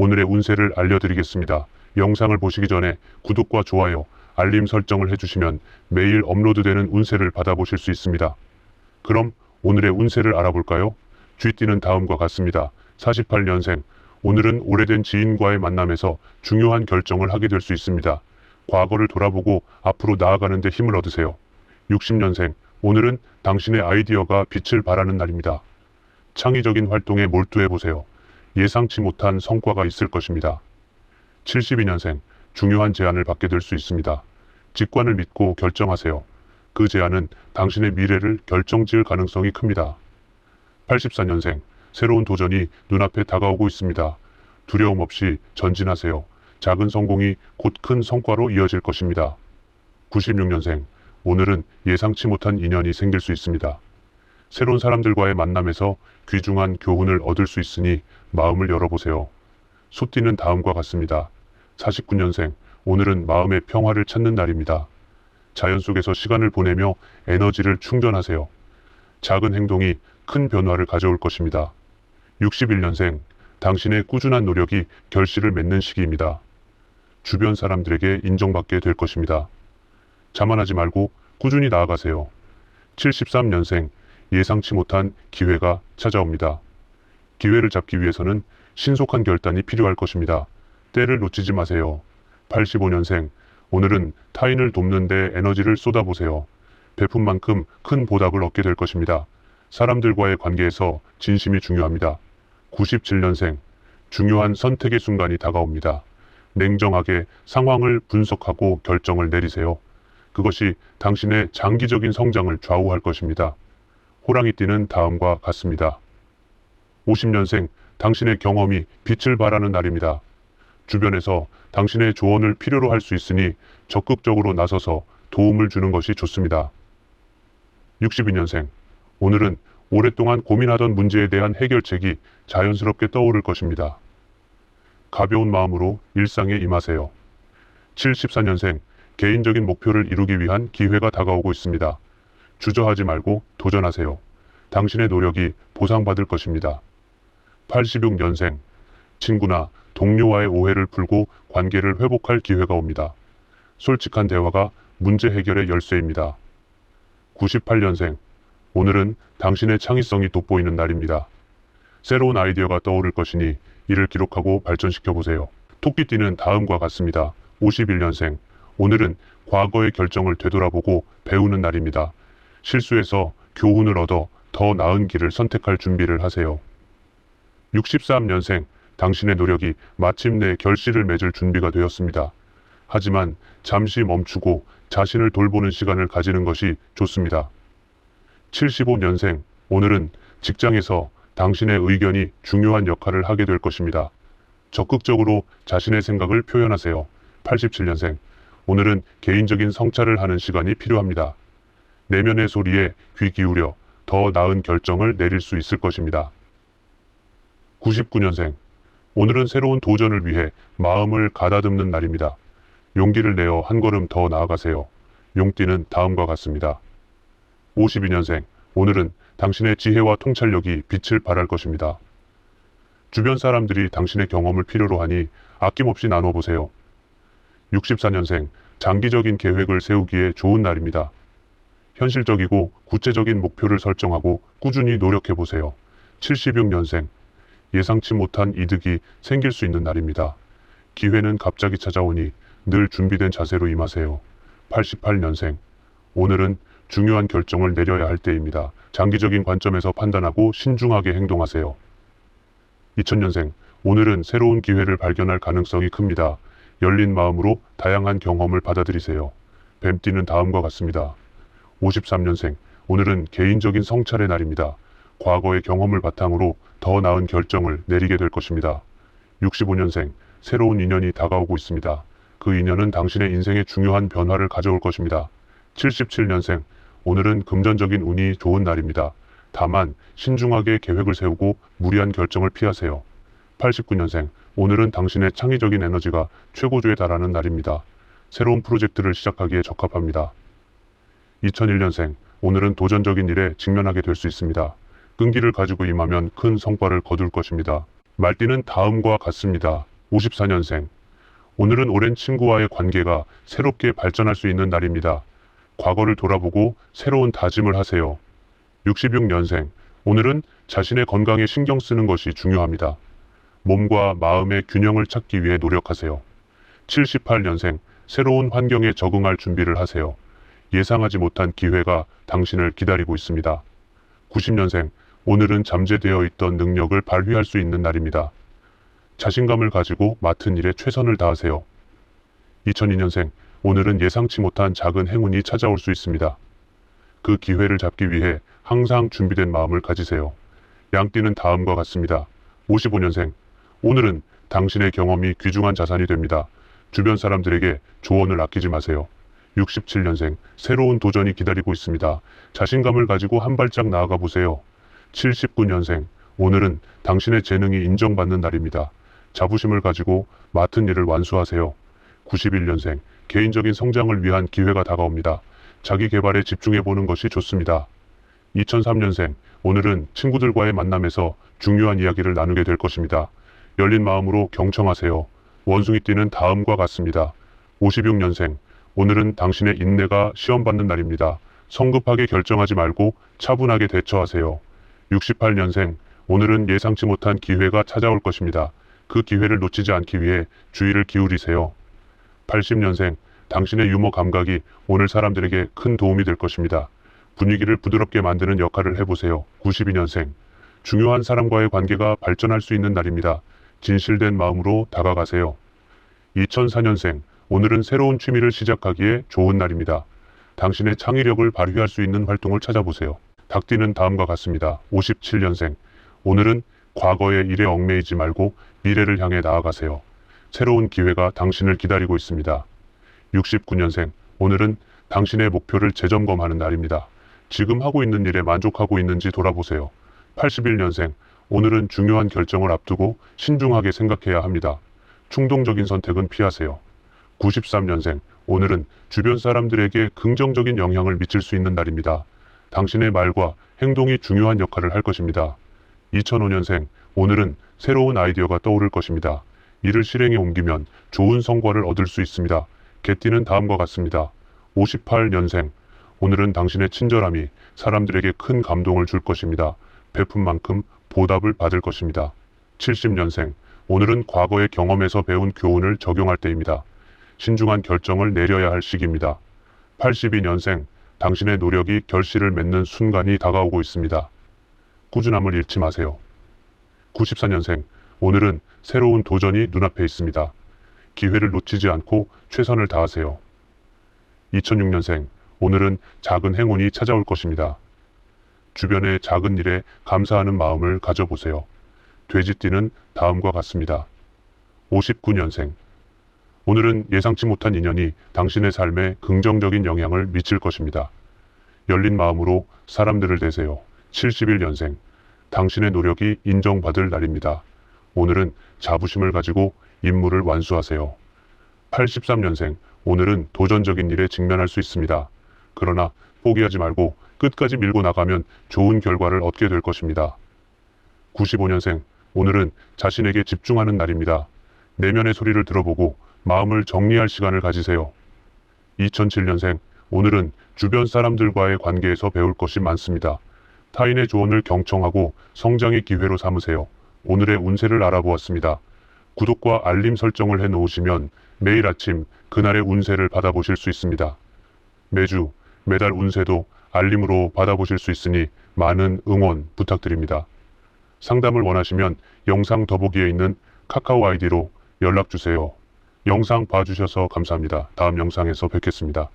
오늘의 운세를 알려드리겠습니다. 영상을 보시기 전에 구독과 좋아요, 알림 설정을 해주시면 매일 업로드되는 운세를 받아보실 수 있습니다. 그럼 오늘의 운세를 알아볼까요? 쥐띠는 다음과 같습니다. 48년생. 오늘은 오래된 지인과의 만남에서 중요한 결정을 하게 될 수 있습니다. 과거를 돌아보고 앞으로 나아가는 데 힘을 얻으세요. 60년생. 오늘은 당신의 아이디어가 빛을 발하는 날입니다. 창의적인 활동에 몰두해 보세요. 예상치 못한 성과가 있을 것입니다. 72년생. 중요한 제안을 받게 될 수 있습니다. 직관을 믿고 결정하세요. 그 제안은 당신의 미래를 결정지을 가능성이 큽니다. 84년생. 새로운 도전이 눈앞에 다가오고 있습니다. 두려움 없이 전진하세요. 작은 성공이 곧 큰 성과로 이어질 것입니다. 96년생. 오늘은 예상치 못한 인연이 생길 수 있습니다. 새로운 사람들과의 만남에서 귀중한 교훈을 얻을 수 있으니 마음을 열어보세요. 소띠는 다음과 같습니다. 49년생. 오늘은 마음의 평화를 찾는 날입니다. 자연 속에서 시간을 보내며 에너지를 충전하세요. 작은 행동이 큰 변화를 가져올 것입니다. 61년생. 당신의 꾸준한 노력이 결실을 맺는 시기입니다. 주변 사람들에게 인정받게 될 것입니다. 자만하지 말고 꾸준히 나아가세요. 73년생. 예상치 못한 기회가 찾아옵니다. 기회를 잡기 위해서는 신속한 결단이 필요할 것입니다. 때를 놓치지 마세요. 85년생. 오늘은 타인을 돕는 데 에너지를 쏟아보세요. 베푼 만큼 큰 보답을 얻게 될 것입니다. 사람들과의 관계에서 진심이 중요합니다. 97년생. 중요한 선택의 순간이 다가옵니다. 냉정하게 상황을 분석하고 결정을 내리세요. 그것이 당신의 장기적인 성장을 좌우할 것입니다. 호랑이띠는 다음과 같습니다. 50년생 당신의 경험이 빛을 발하는 날입니다. 주변에서 당신의 조언을 필요로 할 수 있으니 적극적으로 나서서 도움을 주는 것이 좋습니다. 62년생 오늘은 오랫동안 고민하던 문제에 대한 해결책이 자연스럽게 떠오를 것입니다. 가벼운 마음으로 일상에 임하세요. 74년생 개인적인 목표를 이루기 위한 기회가 다가오고 있습니다. 주저하지 말고 도전하세요. 당신의 노력이 보상받을 것입니다. 86년생 친구나 동료와의 오해를 풀고 관계를 회복할 기회가 옵니다. 솔직한 대화가 문제 해결의 열쇠입니다. 98년생 오늘은 당신의 창의성이 돋보이는 날입니다. 새로운 아이디어가 떠오를 것이니 이를 기록하고 발전시켜 보세요. 토끼띠는 다음과 같습니다. 51년생 오늘은 과거의 결정을 되돌아보고 배우는 날입니다. 실수에서 교훈을 얻어 더 나은 길을 선택할 준비를 하세요. 63년생 당신의 노력이 마침내 결실을 맺을 준비가 되었습니다. 하지만 잠시 멈추고 자신을 돌보는 시간을 가지는 것이 좋습니다. 75년생 오늘은 직장에서 당신의 의견이 중요한 역할을 하게 될 것입니다. 적극적으로 자신의 생각을 표현하세요. 87년생 오늘은 개인적인 성찰을 하는 시간이 필요합니다. 내면의 소리에 귀 기울여 더 나은 결정을 내릴 수 있을 것입니다. 99년생. 오늘은 새로운 도전을 위해 마음을 가다듬는 날입니다. 용기를 내어 한 걸음 더 나아가세요. 용띠는 다음과 같습니다. 52년생. 오늘은 당신의 지혜와 통찰력이 빛을 발할 것입니다. 주변 사람들이 당신의 경험을 필요로 하니 아낌없이 나눠보세요. 64년생. 장기적인 계획을 세우기에 좋은 날입니다. 현실적이고 구체적인 목표를 설정하고 꾸준히 노력해 보세요. 76년생. 예상치 못한 이득이 생길 수 있는 날입니다. 기회는 갑자기 찾아오니 늘 준비된 자세로 임하세요. 88년생. 오늘은 중요한 결정을 내려야 할 때입니다. 장기적인 관점에서 판단하고 신중하게 행동하세요. 2000년생. 오늘은 새로운 기회를 발견할 가능성이 큽니다. 열린 마음으로 다양한 경험을 받아들이세요. 뱀띠는 다음과 같습니다. 53년생. 오늘은 개인적인 성찰의 날입니다. 과거의 경험을 바탕으로 더 나은 결정을 내리게 될 것입니다. 65년생. 새로운 인연이 다가오고 있습니다. 그 인연은 당신의 인생에 중요한 변화를 가져올 것입니다. 77년생. 오늘은 금전적인 운이 좋은 날입니다. 다만 신중하게 계획을 세우고 무리한 결정을 피하세요. 89년생. 오늘은 당신의 창의적인 에너지가 최고조에 달하는 날입니다. 새로운 프로젝트를 시작하기에 적합합니다. 2001년생. 오늘은 도전적인 일에 직면하게 될 수 있습니다. 끈기를 가지고 임하면 큰 성과를 거둘 것입니다. 말띠는 다음과 같습니다. 54년생. 오늘은 오랜 친구와의 관계가 새롭게 발전할 수 있는 날입니다. 과거를 돌아보고 새로운 다짐을 하세요. 66년생. 오늘은 자신의 건강에 신경 쓰는 것이 중요합니다. 몸과 마음의 균형을 찾기 위해 노력하세요. 78년생. 새로운 환경에 적응할 준비를 하세요. 예상하지 못한 기회가 당신을 기다리고 있습니다. 90년생. 오늘은 잠재되어 있던 능력을 발휘할 수 있는 날입니다. 자신감을 가지고 맡은 일에 최선을 다하세요. 2002년생. 오늘은 예상치 못한 작은 행운이 찾아올 수 있습니다. 그 기회를 잡기 위해 항상 준비된 마음을 가지세요. 양띠는 다음과 같습니다. 55년생. 오늘은 당신의 경험이 귀중한 자산이 됩니다. 주변 사람들에게 조언을 아끼지 마세요. 67년생. 새로운 도전이 기다리고 있습니다. 자신감을 가지고 한 발짝 나아가 보세요. 79년생. 오늘은 당신의 재능이 인정받는 날입니다. 자부심을 가지고 맡은 일을 완수하세요. 91년생. 개인적인 성장을 위한 기회가 다가옵니다. 자기 개발에 집중해 보는 것이 좋습니다. 2003년생. 오늘은 친구들과의 만남에서 중요한 이야기를 나누게 될 것입니다. 열린 마음으로 경청하세요. 원숭이 띠는 다음과 같습니다. 56년생. 오늘은 당신의 인내가 시험받는 날입니다. 성급하게 결정하지 말고 차분하게 대처하세요. 68년생. 오늘은 예상치 못한 기회가 찾아올 것입니다. 그 기회를 놓치지 않기 위해 주의를 기울이세요. 80년생. 당신의 유머 감각이 오늘 사람들에게 큰 도움이 될 것입니다. 분위기를 부드럽게 만드는 역할을 해보세요. 92년생. 중요한 사람과의 관계가 발전할 수 있는 날입니다. 진실된 마음으로 다가가세요. 2004년생. 오늘은 새로운 취미를 시작하기에 좋은 날입니다. 당신의 창의력을 발휘할 수 있는 활동을 찾아보세요. 닭띠는 다음과 같습니다. 57년생. 오늘은 과거의 일에 얽매이지 말고 미래를 향해 나아가세요. 새로운 기회가 당신을 기다리고 있습니다. 69년생. 오늘은 당신의 목표를 재점검하는 날입니다. 지금 하고 있는 일에 만족하고 있는지 돌아보세요. 81년생. 오늘은 중요한 결정을 앞두고 신중하게 생각해야 합니다. 충동적인 선택은 피하세요. 93년생. 오늘은 주변 사람들에게 긍정적인 영향을 미칠 수 있는 날입니다. 당신의 말과 행동이 중요한 역할을 할 것입니다. 2005년생. 오늘은 새로운 아이디어가 떠오를 것입니다. 이를 실행에 옮기면 좋은 성과를 얻을 수 있습니다. 개띠는 다음과 같습니다. 58년생. 오늘은 당신의 친절함이 사람들에게 큰 감동을 줄 것입니다. 베푼 만큼 보답을 받을 것입니다. 70년생. 오늘은 과거의 경험에서 배운 교훈을 적용할 때입니다. 신중한 결정을 내려야 할 시기입니다. 82년생. 당신의 노력이 결실을 맺는 순간이 다가오고 있습니다. 꾸준함을 잃지 마세요. 94년생. 오늘은 새로운 도전이 눈앞에 있습니다. 기회를 놓치지 않고 최선을 다하세요. 2006년생. 오늘은 작은 행운이 찾아올 것입니다. 주변의 작은 일에 감사하는 마음을 가져보세요. 돼지띠는 다음과 같습니다. 59년생. 오늘은 예상치 못한 인연이 당신의 삶에 긍정적인 영향을 미칠 것입니다. 열린 마음으로 사람들을 대세요. 71년생. 당신의 노력이 인정받을 날입니다. 오늘은 자부심을 가지고 임무를 완수하세요. 83년생. 오늘은 도전적인 일에 직면할 수 있습니다. 그러나 포기하지 말고 끝까지 밀고 나가면 좋은 결과를 얻게 될 것입니다. 95년생. 오늘은 자신에게 집중하는 날입니다. 내면의 소리를 들어보고 마음을 정리할 시간을 가지세요. 2007년생. 오늘은 주변 사람들과의 관계에서 배울 것이 많습니다. 타인의 조언을 경청하고 성장의 기회로 삼으세요. 오늘의 운세를 알아보았습니다. 구독과 알림 설정을 해 놓으시면 매일 아침 그날의 운세를 받아보실 수 있습니다. 매주 매달 운세도 알림으로 받아보실 수 있으니 많은 응원 부탁드립니다. 상담을 원하시면 영상 더보기에 있는 카카오 아이디로 연락 주세요. 영상 봐주셔서 감사합니다. 다음 영상에서 뵙겠습니다.